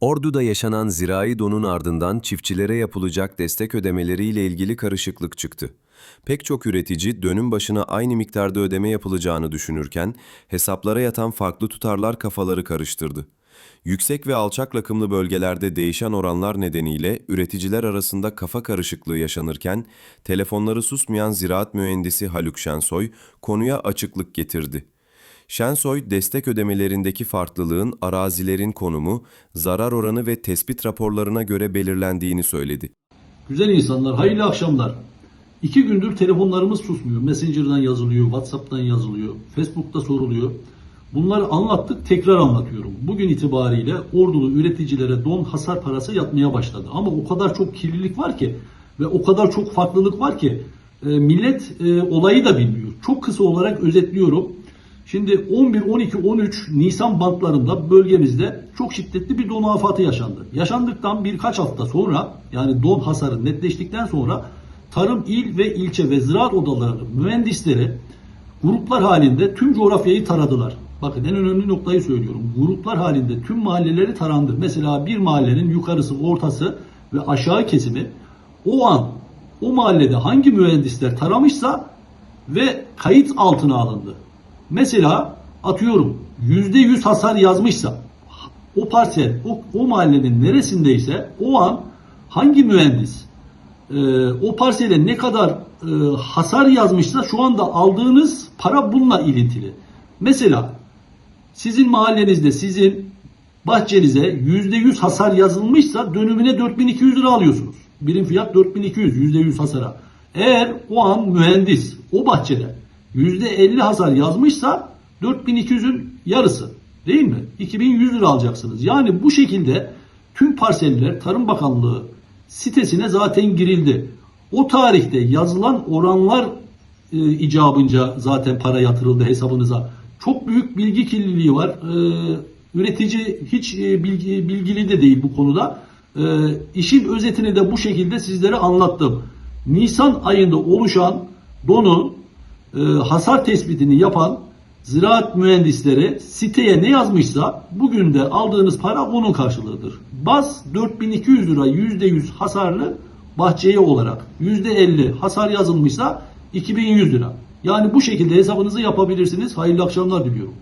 Ordu'da yaşanan zirai donun ardından çiftçilere yapılacak destek ödemeleriyle ilgili karışıklık çıktı. Pek çok üretici dönüm başına aynı miktarda ödeme yapılacağını düşünürken hesaplara yatan farklı tutarlar kafaları karıştırdı. Yüksek ve alçak rakımlı bölgelerde değişen oranlar nedeniyle üreticiler arasında kafa karışıklığı yaşanırken telefonları susmayan ziraat mühendisi Haluk Şensoy konuya açıklık getirdi. Şensoy, destek ödemelerindeki farklılığın arazilerin konumu, zarar oranı ve tespit raporlarına göre belirlendiğini söyledi. Güzel insanlar, hayırlı akşamlar. İki gündür telefonlarımız susmuyor. Messenger'dan yazılıyor, WhatsApp'tan yazılıyor, Facebook'ta soruluyor. Bunları anlattık, tekrar anlatıyorum. Bugün itibariyle ordulu üreticilere don hasar parası yatmaya başladı. Ama o kadar çok kirlilik var ki ve o kadar çok farklılık var ki e, millet e, olayı da bilmiyor. Çok kısa olarak özetliyorum. Şimdi 11, 12, 13 Nisan bantlarında bölgemizde çok şiddetli bir don afatı yaşandı. Yaşandıktan birkaç hafta sonra yani don hasarı netleştikten sonra tarım il ve ilçe ve ziraat odaları mühendisleri gruplar halinde tüm coğrafyayı taradılar. Bakın en önemli noktayı söylüyorum. Gruplar halinde tüm mahalleleri tarandı. Mesela bir mahallenin yukarısı, ortası ve aşağı kesimi o an o mahallede hangi mühendisler taramışsa ve kayıt altına alındı. Mesela atıyorum %100 hasar yazmışsa o parsel o, o mahallenin neresindeyse o an hangi mühendis e, o parsele ne kadar e, hasar yazmışsa şu anda aldığınız para bununla ilintili. Mesela sizin mahallenizde sizin bahçenize %100 hasar yazılmışsa dönümüne 4200 lira alıyorsunuz. Birim fiyat 4200 %100 hasara. Eğer o an mühendis o bahçede %50 hasar yazmışsa 4200'ün yarısı değil mi? 2100 lira alacaksınız. Yani bu şekilde tüm parseller Tarım Bakanlığı sitesine zaten girildi. O tarihte yazılan oranlar e, icabınca zaten para yatırıldı hesabınıza. Çok büyük bilgi kirliliği var. E, üretici hiç e, bilgi, bilgili de değil bu konuda. E, işin özetini de bu şekilde sizlere anlattım. Nisan ayında oluşan donun e, hasar tespitini yapan ziraat mühendisleri siteye ne yazmışsa bugün de aldığınız para onun karşılığıdır. Baz 4200 lira %100 hasarlı bahçeye olarak %50 hasar yazılmışsa 2100 lira. Yani bu şekilde hesabınızı yapabilirsiniz. Hayırlı akşamlar diliyorum.